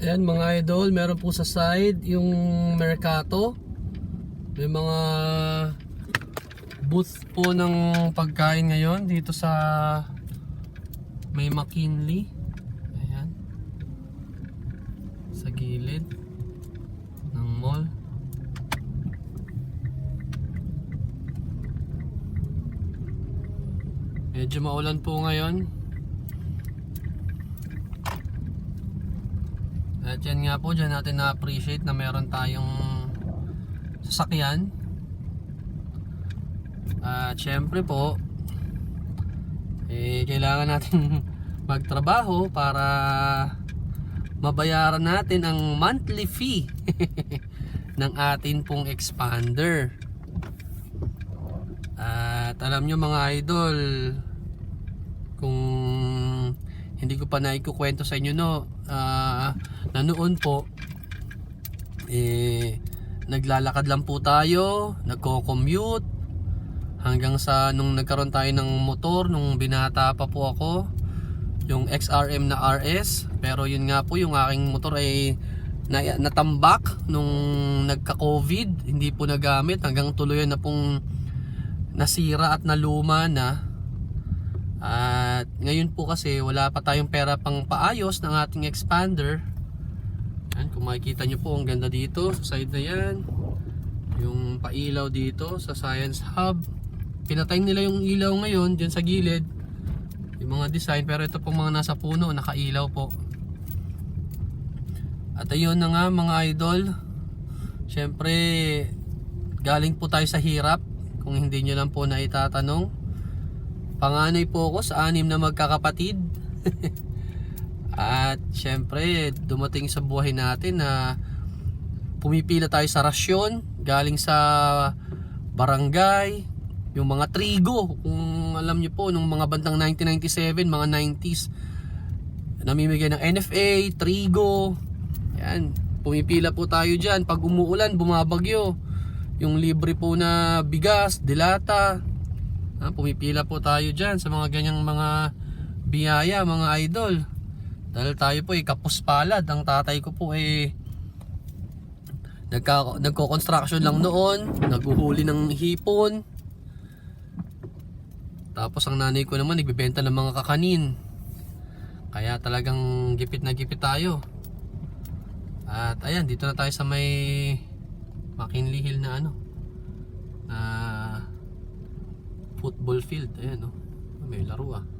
Ayan mga idol, meron po sa side yung Mercato. May mga booth po ng pagkain ngayon dito sa may McKinley. Ayan. Sa gilid ng mall. Medyo maulan po ngayon. At yan nga po, dyan natin na-appreciate na meron tayong sasakyan. At syempre po, eh, kailangan natin magtrabaho para mabayaran natin ang monthly fee ng atin pong expander. At alam nyo mga idol, kung hindi ko pa naikukwento sa inyo no, ah, na noon po, eh, naglalakad lang po tayo, nagko-commute, hanggang sa nung nagkaroon tayo ng motor, nung binata pa po ako, yung XRM na RS, pero yun nga po, yung aking motor ay na, natambak nung nagka-COVID, hindi po nagamit, hanggang tuluyan na pong nasira at naluma na. At ngayon po kasi wala pa tayong pera pang paayos ng ating expander. Yan, kung makikita nyo po ang ganda dito sa side na yan. Yung pailaw dito sa Science Hub. Pinatay nila yung ilaw ngayon dyan sa gilid. Yung mga design pero ito pong mga nasa puno nakailaw po. At ayun na nga mga idol. Syempre galing po tayo sa hirap kung hindi nyo lang po na itatanong. Panganay po ako sa anim na magkakapatid. At syempre, dumating sa buhay natin na pumipila tayo sa rasyon galing sa barangay, yung mga trigo, kung alam nyo po, nung mga bandang 1997, mga 90s, namimigay ng NFA, trigo, yan, pumipila po tayo dyan. Pag umuulan, bumabagyo, yung libre po na bigas, dilata, Ah, pumipila po tayo dyan sa mga ganyang mga biyaya, mga idol. Dahil tayo po ay kapos palad. Ang tatay ko po ay nagka, nagko-construction lang noon. Naguhuli ng hipon. Tapos ang nanay ko naman nagbibenta ng mga kakanin. Kaya talagang gipit na gipit tayo. At ayan, dito na tayo sa may McKinley Hill na ano. Na football field. Ayan, oh. May laro ah.